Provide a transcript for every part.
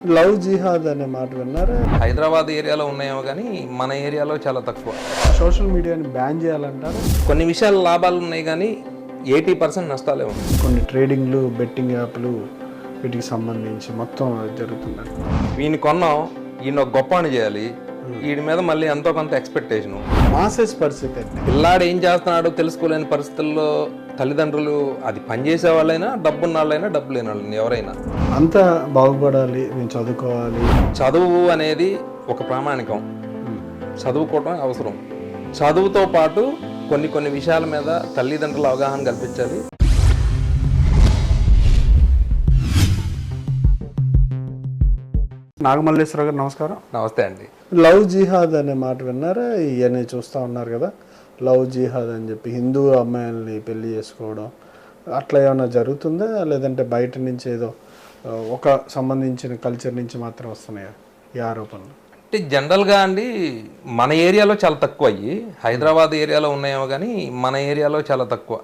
Love జిహాద్ అనే మాట విన్నారా? హైదరాబాద్ ఏరియాలో ఉన్నాయేమో కానీ మన ఏరియాలో చాలా తక్కువ. సోషల్ మీడియాని బ్యాన్ చేయాలంటారు? కొన్ని విషయాలు లాభాలు ఉన్నాయి కానీ ఎయిటీ పర్సెంట్ నష్టాలే ఉన్నాయి. కొన్ని ట్రేడింగ్లు బెట్టింగ్ యాప్లు వీటికి సంబంధించి మొత్తం జరుగుతుంది వీని కొన్నాం ఈయన గొప్ప అని చేయాలి. వీడి మీద మళ్ళీ ఎంతో కొంత ఎక్స్పెక్టేషను మాసెస్ పరిస్థితి పిల్లాడు ఏం చేస్తున్నాడో తెలుసుకోలేని పరిస్థితుల్లో తల్లిదండ్రులు అది పనిచేసే వాళ్ళైనా డబ్బున్న వాళ్ళైనా డబ్బు లేని వాళ్ళైనా ఎవరైనా. అంతా బాగుపడాలి నేను చదువుకోవాలి. చదువు అనేది ఒక ప్రామాణికం. చదువుకోవటం అవసరం. చదువుతో పాటు కొన్ని కొన్ని విషయాల మీద తల్లిదండ్రుల అవగాహన కల్పించాలి. నాగమల్లేశ్వర గారు నమస్కారం. నమస్తే అండి. లవ్ జిహాద్ అనే మాట విన్నారా? ఇవన్నీ చూస్తూ ఉన్నారు కదా. లవ్ జిహాద్ అని చెప్పి హిందూ అమ్మాయిల్ని పెళ్ళి చేసుకోవడం అట్లా ఏమైనా జరుగుతుందా? లేదంటే బయట నుంచి ఏదో ఒక సంబంధించిన కల్చర్ నుంచి మాత్రం వస్తున్నాయా ఈ ఆరోపణలు? అంటే జనరల్గా అండి మన ఏరియాలో చాలా తక్కువ అయ్యి హైదరాబాద్ ఏరియాలో ఉన్నాయేమో కానీ మన ఏరియాలో చాలా తక్కువ.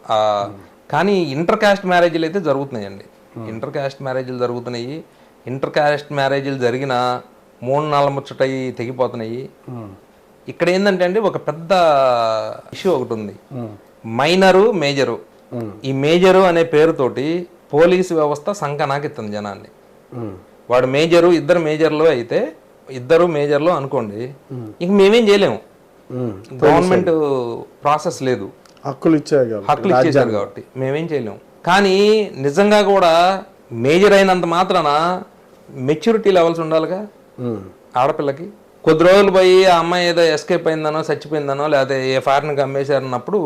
కానీ ఇంటర్ కాస్ట్ మ్యారేజ్లు అయితే జరుగుతున్నాయండి. ఇంటర్ కాస్ట్ మ్యారేజ్లు జరుగుతున్నాయి. ఇంటర్ కాస్ట్ మ్యారేజ్లు జరిగిన మూడు నాలుగు ముచ్చటయి తెగిపోతున్నాయి. ఇక్కడ ఏంటంటే అండి ఒక పెద్ద ఇష్యూ ఒకటి ఉంది. Minor major. ఈ మేజరు అనే పేరుతోటి పోలీసు వ్యవస్థ సంకనాకిస్తుంది జనాన్ని. వాడు మేజరు ఇద్దరు మేజర్లు అయితే ఇద్దరు మేజర్లు అనుకోండి ఇంక మేమేం చేయలేము. గవర్నమెంట్ ప్రాసెస్ లేదు. హక్కులు కాబట్టి హక్కులు ఇచ్చేసారు కాబట్టి మేమేం చేయలేము. కానీ నిజంగా కూడా మేజర్ అయినంత మాత్రాన మెచ్యూరిటీ లెవెల్స్ ఉండాలిగా. ఆడపిల్లకి. కొద్ది రోజులు పోయి ఆ అమ్మాయి ఏదో ఎస్కేప్ అయిందనో చచ్చిపోయిందనో లేకపోతే ఏ ఫారిన్కి అమ్మేశారన్నప్పుడు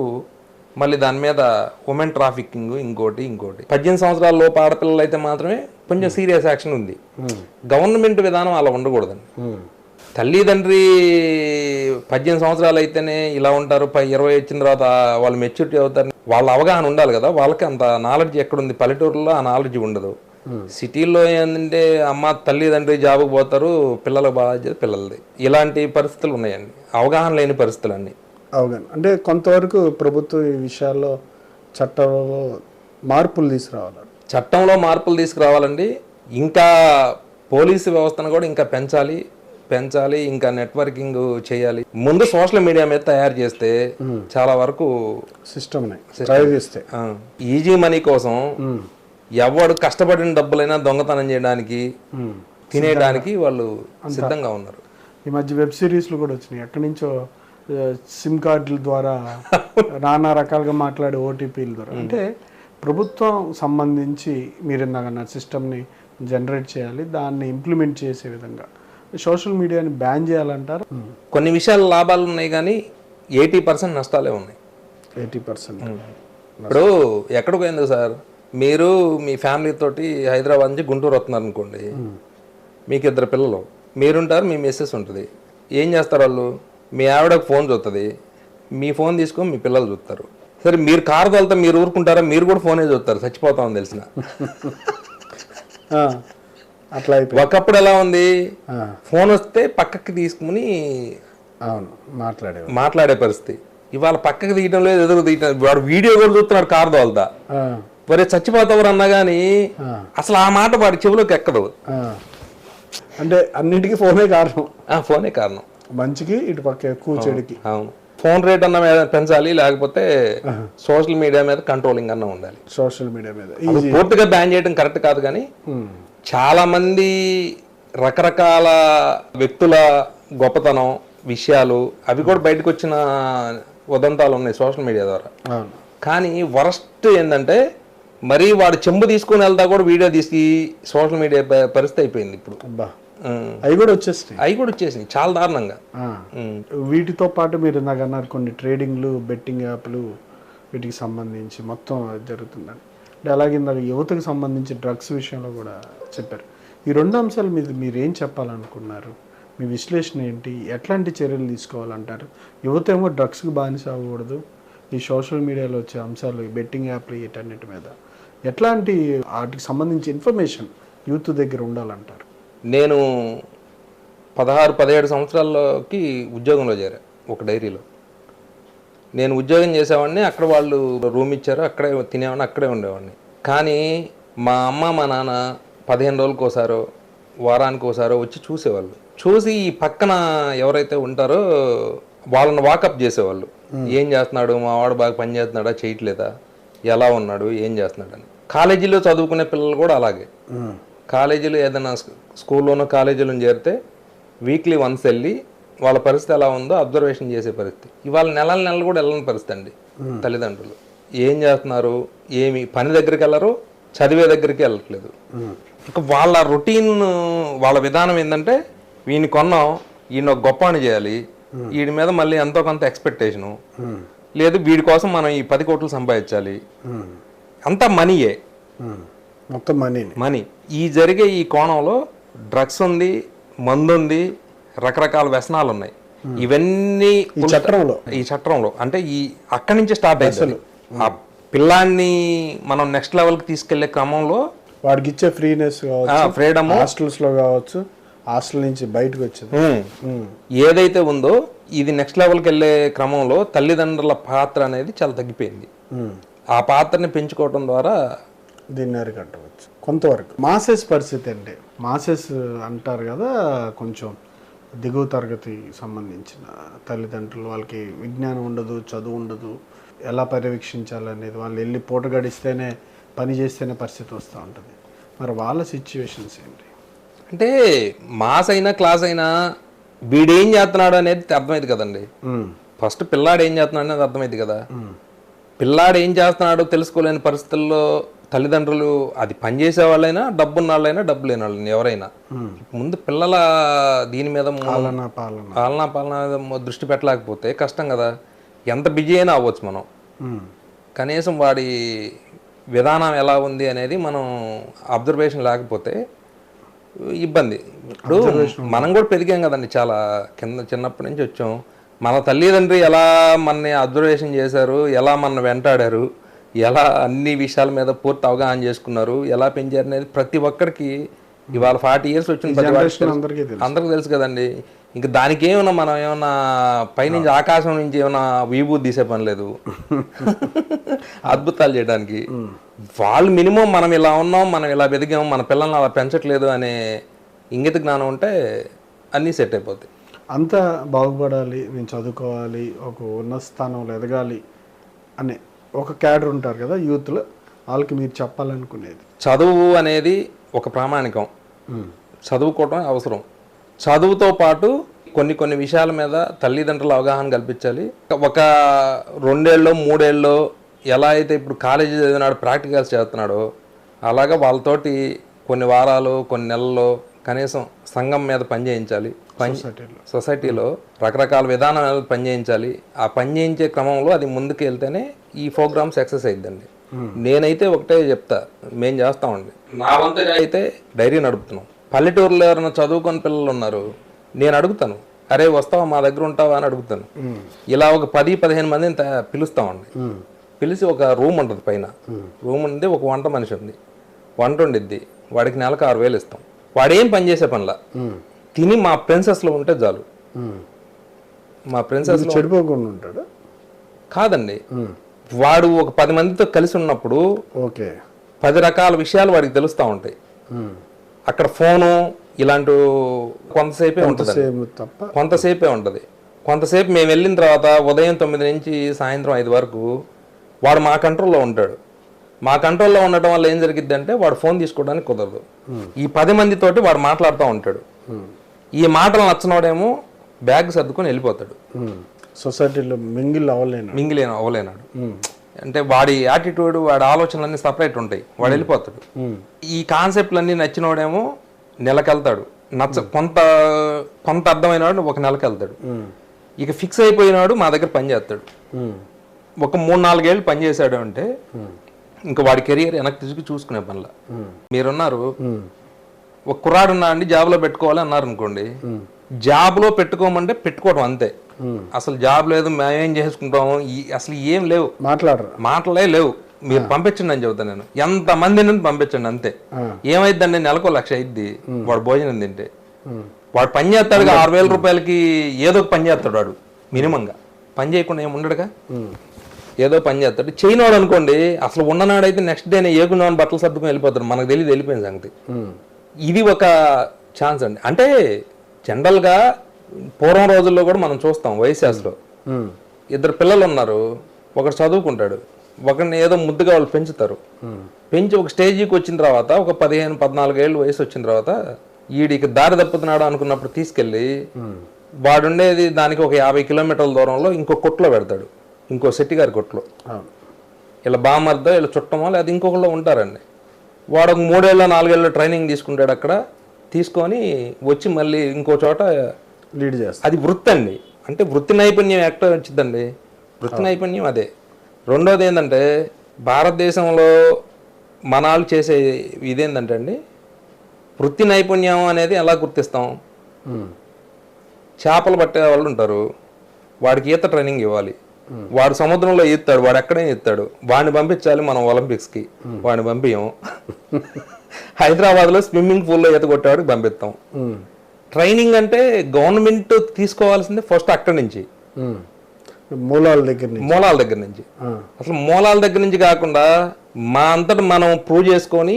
మళ్ళీ దాని మీద ఉమెన్ ట్రాఫికింగ్ ఇంకోటి ఇంకోటి. పద్దెనిమిది సంవత్సరాల లోపు ఆడపిల్లలు అయితే మాత్రమే కొంచెం సీరియస్ యాక్షన్ ఉంది. గవర్నమెంట్ విధానం అలా ఉండకూడదండి. ఉమ్. తల్లిదండ్రి పద్దెనిమిది సంవత్సరాలు అయితేనే ఇలా ఉంటారు పై ఇరవై వచ్చిన తర్వాత వాళ్ళు మెచ్యూరిటీ అవుతారు వాళ్ళ అవగాహన ఉండాలి కదా వాళ్ళకి అంత నాలెడ్జ్ ఎక్కడుంది? పల్లెటూరులో ఆ నాలెడ్జ్ ఉండదు. సిటీలో ఏంటంటే అమ్మ తల్లిదండ్రి జాబుకు పోతారు పిల్లల బాధ్యత పిల్లలది. ఇలాంటి పరిస్థితులు ఉన్నాయండి. అవగాహన లేని పరిస్థితులు అన్నీ అవగాహన. అంటే కొంతవరకు ప్రభుత్వం ఈ విషయాల్లో చట్టంలో మార్పులు తీసుకురావాలి? చట్టంలో మార్పులు తీసుకురావాలండి. ఇంకా పోలీసు వ్యవస్థను కూడా ఇంకా పెంచాలి పెంచాలి ఇంకా నెట్వర్కింగ్ చేయాలి. ముందు సోషల్ మీడియా మీద తయారు చేస్తే చాలా వరకు ప్రయోగిస్తే ఈజీ మనీ కోసం ఎవడు కష్టపడిన డబ్బులైనా దొంగతనం చేయడానికి తినేయడానికి వాళ్ళు సిద్ధంగా ఉన్నారు. ఈ మధ్య వెబ్ సిరీస్లు కూడా వచ్చినాయి. ఎక్కడి నుంచో సిమ్ కార్డుల ద్వారా నానా రకాలుగా మాట్లాడే ఓటీపీల ద్వారా. అంటే ప్రభుత్వం సంబంధించి మీరు ఇందాక సిస్టమ్ని జనరేట్ చేయాలి దాన్ని ఇంప్లిమెంట్ చేసే విధంగా. సోషల్ మీడియాని బ్యాన్ చేయాలంటారు? కొన్ని విషయాలు లాభాలు ఉన్నాయి కానీ ఎయిటీ పర్సెంట్ నష్టాలే ఉన్నాయి. Eighty percent. ఇప్పుడు ఎక్కడికి పోయింది సార్? మీరు మీ ఫ్యామిలీ తోటి హైదరాబాద్ నుంచి గుంటూరు వస్తున్నారు అనుకోండి మీకు ఇద్దరు పిల్లలు మీరుంటారు మీ మిస్సెస్ ఉంటుంది. ఏం చేస్తారు వాళ్ళు? మీ ఆవిడకు ఫోన్ చూస్తుంది మీ ఫోన్ తీసుకొని మీ పిల్లలు చూస్తారు. సరే మీరు కారు తోలితే మీరు ఊరుకుంటారా? మీరు కూడా ఫోనే చూస్తారు చచ్చిపోతామని తెలిసిన. అట్లా ఒకప్పుడు ఎలా ఉంది? ఫోన్ వస్తే పక్కకి తీసుకుని అవును మాట్లాడే మాట్లాడే పరిస్థితి. ఇవాళ పక్కకి తీయటం లేదు ఎదురు తీయటం వాడు వీడియో కూడా చూస్తున్నాడు కారు తోలుతా. ఒరే చచ్చిపోతావు అన్నా కానీ అసలు ఆ మాట వాడి చెవిలోకి ఎక్కదు. అంటే అన్నిటికీ ఫోనే కారణం. ఆ ఫోనే కారణం. మంచికి ఇటు పక్క ఎక్కువ చెడుకి. అవును. ఫోన్ రేట్ అన్న మీద పెంచాలి లేకపోతే సోషల్ మీడియా మీద కంట్రోలింగ్ అన్న ఉండాలి. సోషల్ మీడియా మీద. పూర్తిగా బ్యాన్ చేయడం కరెక్ట్ కాదు కానీ. చాలా మంది రకరకాల వ్యక్తుల గొప్పతనం విషయాలు అవి కూడా బయటకు వచ్చిన ఉదంతాలు ఉన్నాయి సోషల్ మీడియా ద్వారా. కానీ వరస్ట్ ఏంటంటే మరీ వాడు చెంబు తీసుకుని వెళ్తా కూడా వీడియో తీసి సోషల్ మీడియా పరిస్థితి అయిపోయింది ఇప్పుడు. అవి కూడా వచ్చేస్తాయి అవి కూడా వచ్చేసినాయి చాలా దారుణంగా. వీటితో పాటు మీరు ఇందాక అన్నారు కొన్ని ట్రేడింగ్లు బెట్టింగ్ యాప్లు వీటికి సంబంధించి మొత్తం జరుగుతుందండి అంటే అలాగే ఇందాక యువతకు సంబంధించి డ్రగ్స్ విషయంలో కూడా చెప్పారు. ఈ రెండు అంశాలు మీద మీరు ఏం చెప్పాలనుకున్నారు? మీ విశ్లేషణ ఏంటి? ఎట్లాంటి చర్యలు తీసుకోవాలంటారు? యువత ఏమో డ్రగ్స్కి బానిస అవ్వకూడదు. ఈ సోషల్ మీడియాలో వచ్చే అంశాలు బెట్టింగ్ యాప్లు వీటన్నిటి మీద. ఎట్లాంటి వాటికి సంబంధించి ఇన్ఫర్మేషన్ యూత్ దగ్గర ఉండాలంటారు? నేను పదహారు పదిహేడు సంవత్సరాల్లోకి ఉద్యోగంలో చేరా ఒక డైరీలో. నేను ఉద్యోగం చేసేవాడిని అక్కడ వాళ్ళు రూమ్ ఇచ్చారు అక్కడే తినేవాడిని అక్కడే ఉండేవాడిని. కానీ మా అమ్మ మా నాన్న పదిహేను రోజులకు ఒకసారో వారానికి ఒకసారి వచ్చి చూసేవాళ్ళు. చూసి ఈ పక్కన ఎవరైతే ఉంటారో వాళ్ళని వాకప్ చేసేవాళ్ళు. ఏం చేస్తున్నాడు? మా వాడు బాగా పని చేస్తున్నాడా? చేయట్లేదా? ఎలా ఉన్నాడు ఏం చేస్తున్నాడు అని కాలేజీలో చదువుకునే పిల్లలు కూడా అలాగే. కాలేజీలో ఏదైనా స్కూ- స్కూల్లోనో కాలేజీలో చేరితే వీక్లీ వన్స్ వెళ్ళి వాళ్ళ పరిస్థితి ఎలా ఉందో అబ్జర్వేషన్ చేసే పరిస్థితి. ఇవాళ నెలల నెలలు కూడా వెళ్ళని పరిస్థితి అండి తల్లిదండ్రులు. ఏం చేస్తున్నారు ఏమి పని దగ్గరికి వెళ్ళరు చదివే దగ్గరికి వెళ్ళట్లేదు. ఇక వాళ్ళ రొటీన్ వాళ్ళ విధానం ఏంటంటే వీని కొన్నాం ఈయన గొప్ప అని చేయాలి వీడి మీద మళ్ళీ ఎంతో కొంత ఎక్స్పెక్టేషను లేదు వీడి కోసం మనం ఈ పది కోట్లు సంపాదించాలి. అంతా మనీయే. మొత్తం మనీని. మనీ. ఈ జరిగే ఈ కోణంలో డ్రగ్స్ ఉంది మందు ఉంది రకరకాల వ్యసనాలు ఉన్నాయి. ఇవన్నీ చట్టంలో. ఈ చట్టంలో. అంటే ఈ అక్కడి నుంచి స్టార్ట్ అయింది ఆ పిల్లాన్ని మనం నెక్స్ట్ లెవెల్కి తీసుకెళ్ళే క్రమంలో వాడికి ఇచ్చే ఫ్రీనెస్ ఫ్రీడమ్. హాస్టల్స్లో కావచ్చు హాస్టల్ నుంచి బయటకు వచ్చేది. ఏదైతే ఉందో ఇది నెక్స్ట్ లెవెల్కి వెళ్ళే క్రమంలో తల్లిదండ్రుల పాత్ర అనేది చాలా తగ్గిపోయింది. ఆ పాత్రని పెంచుకోవడం ద్వారా దీన్ని అరికట్టవచ్చు. కొంతవరకు మాసెస్ పరిస్థితి అంటే మాసెస్ అంటారు కదా కొంచెం దిగువ తరగతి సంబంధించిన తల్లిదండ్రులు వాళ్ళకి విజ్ఞానం ఉండదు చదువు ఉండదు ఎలా పర్యవేక్షించాలనేది వాళ్ళు వెళ్ళి పూట గడిస్తేనే పని చేస్తేనే పరిస్థితి వస్తూ ఉంటుంది. మరి వాళ్ళ సిచ్యువేషన్స్ ఏంటి? అంటే మాస్ అయినా క్లాస్ అయినా వీడేం చేస్తున్నాడు అనేది అర్థమైంది కదండి. ఫస్ట్ పిల్లాడు ఏం చేస్తున్నాడు అనేది అర్థమైంది కదా. పిల్లాడు ఏం చేస్తున్నాడో తెలుసుకోలేని పరిస్థితుల్లో తల్లిదండ్రులు అది పనిచేసే వాళ్ళైనా డబ్బున్న వాళ్ళైనా డబ్బు లేని వాళ్ళైనా ఎవరైనా. ముందు పిల్లల దీని మీద పాలన పాలన పాలనా దృష్టి పెట్టలేకపోతే కష్టం కదా ఎంత బిజీ అయినా అవ్వచ్చు మనం. కనీసం వాడి విధానం ఎలా ఉంది అనేది మనం అబ్జర్వేషన్ లేకపోతే ఇబ్బంది. ఇప్పుడు మనం కూడా పెరిగాం కదండి చాలా. కింద చిన్నప్పటి నుంచి వచ్చాం. మన తల్లిదండ్రి ఎలా మనని అబ్జర్వేషన్ చేశారు? ఎలా మన వెంటాడారు? ఎలా అన్ని విషయాల మీద పూర్తి అవగాహన చేసుకున్నారు? ఎలా పెంచారు అనేది ప్రతి ఒక్కరికి ఇవాళ ఫార్టీ ఇయర్స్ వచ్చిన అందరికీ తెలుసు. అందరికి తెలుసు కదండి. ఇంకా దానికి ఏమన్నా మనం ఏమన్నా పైనుంచి ఆకాశం నుంచి ఏమన్నా విభూతి తీసే పని లేదు. అద్భుతాలు చేయడానికి. వాళ్ళు మినిమం మనం ఇలా ఉన్నాం మనం ఇలా వెదిగాం మన పిల్లల్ని అలా పెంచట్లేదు అనే ఇంగిత జ్ఞానం ఉంటే అన్నీ సెట్ అయిపోతాయి అంతా బాగుపడాలి నేను చదువుకోవాలి ఒక ఉన్నత స్థానంలో ఎదగాలి అనే ఒక క్యాడర్ ఉంటారు కదా యూత్లో వాళ్ళకి మీరు చెప్పాలనుకునేది. చదువు అనేది ఒక ప్రామాణికం. చదువుకోవడం అవసరం. చదువుతో పాటు కొన్ని కొన్ని విషయాల మీద తల్లిదండ్రుల అవగాహన కల్పించాలి. ఒక రెండేళ్ళు మూడేళ్ళు ఎలా అయితే ఇప్పుడు కాలేజీ చదివినాడు ప్రాక్టికల్స్ చేస్తున్నాడో అలాగా వాళ్ళతోటి కొన్ని వారాలు కొన్ని నెలల్లో కనీసం సంఘం మీద పని చేయించాలి. పని సొసైటీలో రకరకాల విధానాలు పని చేయించాలి. ఆ పని చేయించే క్రమంలో అది ముందుకు వెళ్తేనే ఈ ప్రోగ్రామ్ సక్సెస్ అయిద్దండి. నేనైతే ఒకటే చెప్తా మేం చేస్తామండి. నా వంతుగా అయితే డైరీ నడుపుతున్నాం. పల్లెటూరులో ఎవరైనా చదువుకొని పిల్లలు ఉన్నారు నేను అడుగుతాను అరే వస్తావా? మా దగ్గర ఉంటావా? అని అడుగుతాను. ఇలా ఒక పది పదిహేను మందిని త- పిలుస్తామండి. పిలిచి ఒక రూమ్ ఉంటుంది పైన. రూమ్ ఉంది ఒక వంట మనిషి ఉంది. వంట ఉండిద్ది. వాడికి నెలకు ఆరు వేలు ఇస్తాం. వాడేం పని చేసే పనిలా. తిని మా ప్రిన్సెస్లో ఉంటే చాలు. మా ప్రిన్సెస్ చెడిపోకుండా ఉంటాడు? కాదండి. వాడు ఒక పది మందితో కలిసి ఉన్నప్పుడు ఓకే. పది రకాల విషయాలు వాడికి తెలుస్తూ ఉంటాయి. అక్కడ ఫోను ఇలాంటి కొంతసేపే ఉంటుంది కొంతసేపే ఉంటుంది. కొంతసేపు మేము వెళ్ళిన తర్వాత ఉదయం తొమ్మిది నుంచి సాయంత్రం ఐదు వరకు వాడు మా కంట్రోల్లో ఉంటాడు. మా కంట్రోల్లో ఉండటం వల్ల ఏం జరిగిద్ది అంటే వాడు ఫోన్ తీసుకోవడానికి కుదరదు. ఈ పది మందితోటి వాడు మాట్లాడుతూ ఉంటాడు. ఈ మాటలు నచ్చినోడేమో బ్యాగ్ సర్దుకొని వెళ్ళిపోతాడు. సొసైటీలో మింగిల్ అవ్వలేను మింగిలేను అవ్వలేనాడు. అంటే వాడి యాటిట్యూడ్ వాడి ఆలోచనలన్నీ సపరేట్ ఉంటాయి. వాడు వెళ్ళిపోతాడు. ఈ కాన్సెప్ట్లన్నీ నచ్చినోడేమో నెలకెళ్తాడు. నచ్చ కొంత కొంత అర్థమైనవాడు ఒక నెలకి వెళ్తాడు ఇక ఫిక్స్ అయిపోయినాడు మా దగ్గర పని చేస్తాడు. ఒక మూడు నాలుగేళ్ళు పని చేశాడు అంటే ఇంకా వాడి కెరియర్ వెనక్కి తిరిగి చూసుకునే పనిలా. మీరున్నారు. ఒక కుర్రాడు ఉన్నా అండి జాబ్లో పెట్టుకోవాలి అన్నారు అనుకోండి జాబ్లో పెట్టుకోమంటే పెట్టుకోవడం అంతే. అసలు జాబ్ లేదు మేమేం చేసుకుంటాము అసలు ఏం లేవు. మాట్లాడరు. మాటలే లేవు. మీరు పంపించండి అని చెబుతాను నేను. ఎంత మందిని పంపించండి అంతే. ఆ. ఏమైందండి నెలకు లక్ష అయిద్ది. వాడు భోజనం తింటే. వాడు పని చేస్తాడు ఆరు వేల రూపాయలకి ఏదో ఒక పని చేస్తాడు వాడు మినిమంగా. పని చేయకుండా ఏమి ఉండడుగా? ఏదో పని చేస్తాడు. చేయనోడు అనుకోండి అసలు ఉన్ననాడైతే నెక్స్ట్ డే ఏకున్నాను బట్టలు సర్దుకొని వెళ్ళిపోతాడు. మనకు తెలియదు వెళ్ళిపోయిన సంగతి. ఇది ఒక ఛాన్స్ అండి. అంటే జనరల్గా పూర్వం రోజుల్లో కూడా మనం చూస్తాం వైశాస్లో ఇద్దరు పిల్లలు ఉన్నారు ఒకడు చదువుకుంటాడు ఒకరిని ఏదో ముద్దుగా వాళ్ళు పెంచుతారు. పెంచి ఒక స్టేజీకి వచ్చిన తర్వాత ఒక పదిహేను పద్నాలుగు ఏళ్ళు వయసు వచ్చిన తర్వాత ఈడికి దారి తప్పుతున్నాడు అనుకున్నప్పుడు తీసుకెళ్ళి వాడుండేది దానికి ఒక యాభై కిలోమీటర్ల దూరంలో ఇంకో కొట్లో పెడతాడు. ఇంకో శెట్టి గారి కొట్లో. ఇలా బామర్దో ఇలా చుట్టమో లేదా ఇంకొకళ్ళు ఉంటారండి. వాడు ఒక మూడేళ్ళ నాలుగేళ్ళ ట్రైనింగ్ తీసుకుంటాడు అక్కడ. తీసుకొని వచ్చి మళ్ళీ ఇంకో చోట లీడ్ చేస్తా అది వృత్తి అండి అంటే వృత్తి నైపుణ్యం ఎక్కడ వచ్చిందండి వృత్తి నైపుణ్యం అదే. రెండోది ఏంటంటే భారతదేశంలో మన వాళ్ళు చేసే ఇదేంటంటే అండి వృత్తి నైపుణ్యం అనేది ఎలా గుర్తిస్తాం? చేపలు పట్టే వాళ్ళు ఉంటారు. వాడికి ఈత ట్రైనింగ్ ఇవ్వాలి. వాడు సముద్రంలో ఈత్తాడు వాడు ఎక్కడైనా ఈత్తాడు వాడిని పంపించాలి మనం ఒలింపిక్స్కి. వాడిని పంపించం హైదరాబాద్లో స్విమ్మింగ్ పూల్లో ఈత కొట్టేవాడికి పంపిస్తాం ట్రైనింగ్ అంటే గవర్నమెంట్ తీసుకోవాల్సింది ఫస్ట్ అక్కడి నుంచి. మూలాల దగ్గర నుంచి. మూలాల దగ్గర నుంచి. అసలు మూలాల దగ్గర నుంచి కాకుండా మా అంతటా మనం ప్రూవ్ చేసుకొని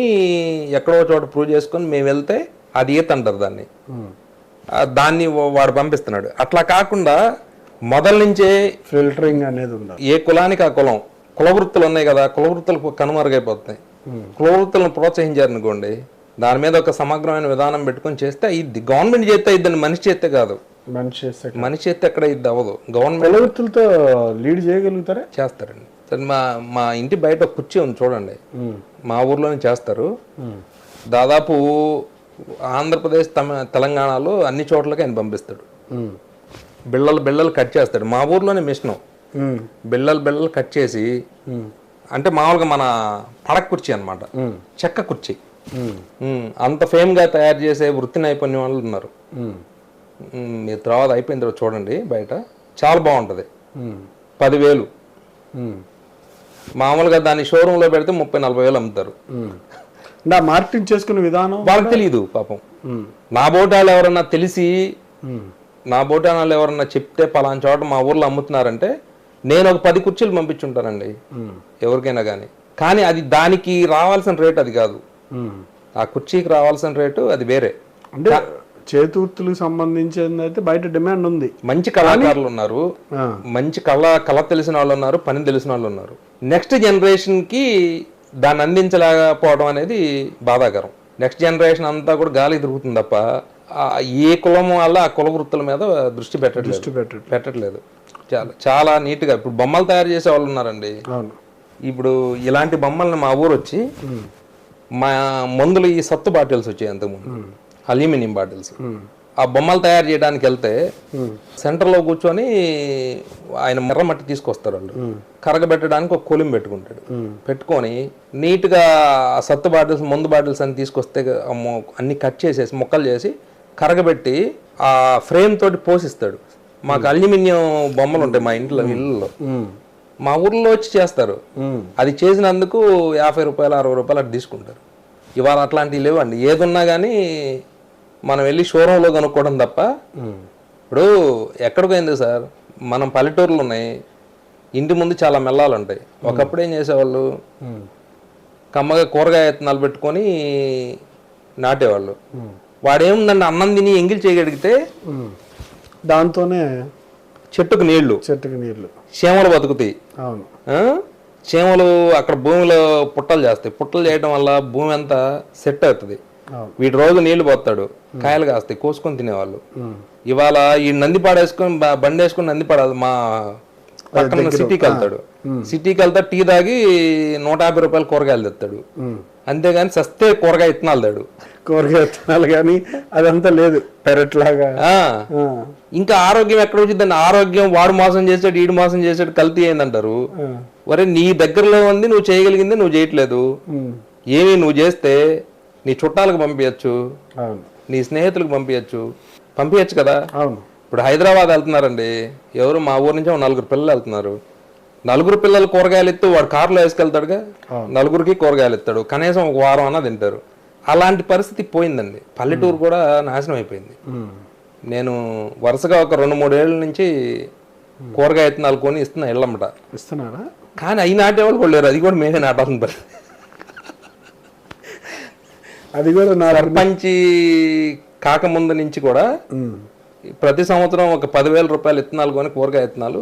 ఎక్కడో చోట ప్రూవ్ చేసుకొని మేము వెళ్తే అది ఈత అంటారు దాన్ని. దాన్ని వాడు పంపిస్తున్నాడు. అట్లా కాకుండా మొదల నుంచే ఫిల్టరింగ్ అనేది ఉండాలి. ఏ కులానికి ఆ కులం? కులవృత్తులు ఉన్నాయి కదా కులవృత్తులు కనుమరుగైపోతాయి. కులవృత్తులను ప్రోత్సహించారనుకోండి దాని మీద ఒక సమగ్రమైన విధానం పెట్టుకొని చేస్తే ఇది గవర్నమెంట్ చేస్తే ఇద్దని మనిషి చేస్తే కాదు. మనిషి చేస్తే మనిషి చేస్తే ఎక్కడ ఇది అవ్వదు. గవర్నమెంట్ కులవృత్తులతో లీడ్ చేయగలుగుతారా? చేస్తారండి. సరే మా మా ఇంటి బయట కుర్చీ ఉంది చూడండి. మా ఊర్లోనే చేస్తారు. దాదాపు ఆంధ్రప్రదేశ్ తమ తెలంగాణలో అన్ని చోట్లకి ఆయన పంపిస్తాడు. బిళ్ళలు బిళ్ళలు కట్ చేస్తాడు. మా ఊర్లోనే మిషను. బిళ్ళలు బిళ్ళలు కట్ చేసి అంటే మామూలుగా మన పడక కుర్చీ అనమాట చెక్క కుర్చీ. అంత ఫేమ్గా తయారు చేసే వృత్తి నైపుణ్యం వాళ్ళు ఉన్నారు. మీరు తర్వాత అయిపోయిన తర్వాత చూడండి బయట. చాలా బాగుంటుంది. పదివేలు. మామూలుగా దాన్ని షోరూంలో పెడితే ముప్పై నలభై వేలు అమ్ముతారు. ఆ మార్కెటింగ్ చేసుకునే విధానం వాళ్ళకి తెలియదు పాపం. నా బోటాలు ఎవరన్నా తెలిసి నా బోటానాలు ఎవరన్నా చెప్తే పలానా చోట మా ఊర్లో అమ్ముతున్నారంటే నేను ఒక పది కుర్చీలు పంపించుంటానండి. ఎవరికైనా కానీ కానీ అది దానికి రావాల్సిన రేటు అది కాదు. ఆ కుర్చీకి రావాల్సిన రేటు అది వేరే. అంటే చేతి వృత్తులకు సంబంధించింది అయితే బయట డిమాండ్ ఉంది. మంచి కళాకారులు ఉన్నారు. మంచి కళ కళ తెలిసిన వాళ్ళు ఉన్నారు పని తెలిసిన వాళ్ళు ఉన్నారు. నెక్స్ట్ జనరేషన్కి దాన్ని అందించలేకపోవడం అనేది బాధాకరం. నెక్స్ట్ జనరేషన్ అంతా కూడా గాలి తిరుగుతుంది తప్ప ఏ కులం వల్ల ఆ కుల వృత్తుల మీద దృష్టి పెట్టట్లేదు. దృష్టి పెట్టండి పెట్టట్లేదు. చాలా చాలా నీట్గా ఇప్పుడు బొమ్మలు తయారు చేసే వాళ్ళు ఉన్నారండి. ఇప్పుడు ఇలాంటి బొమ్మల్ని మా ఊరు వచ్చి మా మందులు ఈ సత్తు బాటిల్స్ వచ్చాయి అంతకుముందు. Aluminium bottles. ఆ బొమ్మలు తయారు చేయడానికి వెళ్తే సెంటర్లో కూర్చొని ఆయన మెర్ర మట్టి తీసుకొస్తారు వాళ్ళు. కరగబెట్టడానికి ఒక కొలిం పెట్టుకుంటాడు. పెట్టుకొని నీట్గా ఆ సత్తు బాటిల్స్ మందు బాటిల్స్ అని తీసుకొస్తే అన్ని కట్ చేసేసి ముక్కలు చేసి కరగబెట్టి ఆ ఫ్రేమ్ తోటి పోషిస్తాడు మాకు అల్యూమినియం బొమ్మలు ఉంటాయి మా ఇంట్లో. ఇళ్ళలో మా ఊర్లో వచ్చి చేస్తారు. అది చేసినందుకు యాభై రూపాయలు అరవై రూపాయలు అటు తీసుకుంటారు. ఇవాళ అట్లాంటివి లేవండి. ఏదున్నా కానీ మనం వెళ్ళి షోరూంలో కొనుక్కోవడం తప్ప ఇప్పుడు ఎక్కడికి పోయింది సార్? మనం పల్లెటూర్లు ఉన్నాయి. ఇంటి ముందు చాలా మెల్లాలు ఉంటాయి. ఒకప్పుడు ఏం చేసేవాళ్ళు? కమ్మగా కూరగాయ విత్తనాలు పెట్టుకొని నాటేవాళ్ళు. వాడేముందండి అన్నం తిని ఎంగిల్ చేయగలిగితే. దాంతోనే చెట్టుకు నీళ్ళు. చెట్టుకి నీళ్ళు. చీమలు బతుకుతాయి. అవును? చీమలు అక్కడ భూమిలో పుట్టలు చేస్తాయి. పుట్టలు చేయడం వల్ల భూమి అంతా సెట్ అవుతుంది. వీటి రోజు నీళ్ళు పోతాడు కాయలు కాస్తాయి. కోసుకొని తినేవాళ్ళు. ఇవాళ ఈ నంది పాడేసుకొని బండి వేసుకొని నంది పడాలి మా పక్కన సిటీకి వెళ్తాడు. సిటీకి వెళ్తా టీ తాగి నూట యాభై రూపాయలు కూరగాయలు తెస్తాడు. అంతేగాని సస్తే కూరగాయ ఇత్తనాలు తాడు. కూరగాయ విత్తనాలు కానీ అదంతా లేదు పెరట్ లాగా. ఇంకా ఆరోగ్యం ఎక్కడ వచ్చిందండి ఆరోగ్యం వాడు మోసం చేసాడు ఈడు మోసం చేసాడు కల్తీ అయిందంటారు. ఒరే నీ దగ్గరలో ఉంది నువ్వు చేయగలిగింది నువ్వు చేయట్లేదు. ఏమి నువ్వు చేస్తే నీ చుట్టాలకు పంపించచ్చు నీ స్నేహితులకు పంపించచ్చు పంపించచ్చు కదా? అవును. ఇప్పుడు హైదరాబాద్ వెళ్తున్నారండి. ఎవరు మా ఊరు నుంచి నలుగురు పిల్లలు వెళ్తున్నారు. నలుగురు పిల్లలు కూరగాయలు ఎత్తు వాడు కారులో వేసుకెళ్తాడుగా? నలుగురికి కూరగాయలు ఎత్తాడు కనీసం ఒక వారం అన్నా తింటారు. అలాంటి పరిస్థితి పోయిందండి. పల్లెటూరు కూడా నాశనం అయిపోయింది. నేను వరుసగా ఒక రెండు మూడేళ్ళ నుంచి కూరగాయ విత్తనాలు కొని ఇస్తున్నా ఇళ్ళమ్మట ఇస్తున్నారా? కానీ అవి నాటేవాళ్ళు కూడా లేరు. అది కూడా మేమే నాటాల్సిన పరిస్థితి అది కూడా నా సర్పంచి కాకముందు నుంచి కూడా ప్రతి సంవత్సరం ఒక పదివేల రూపాయలు ఇత్తనాలు కొని కూరగాయ ఇత్తనాలు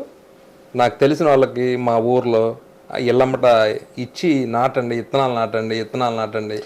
నాకు తెలిసిన వాళ్ళకి మా ఊర్లో ఇళ్ళమ్మట ఇచ్చి నాటండి ఇత్తనాలు నాటండి ఇత్తనాలు నాటండి.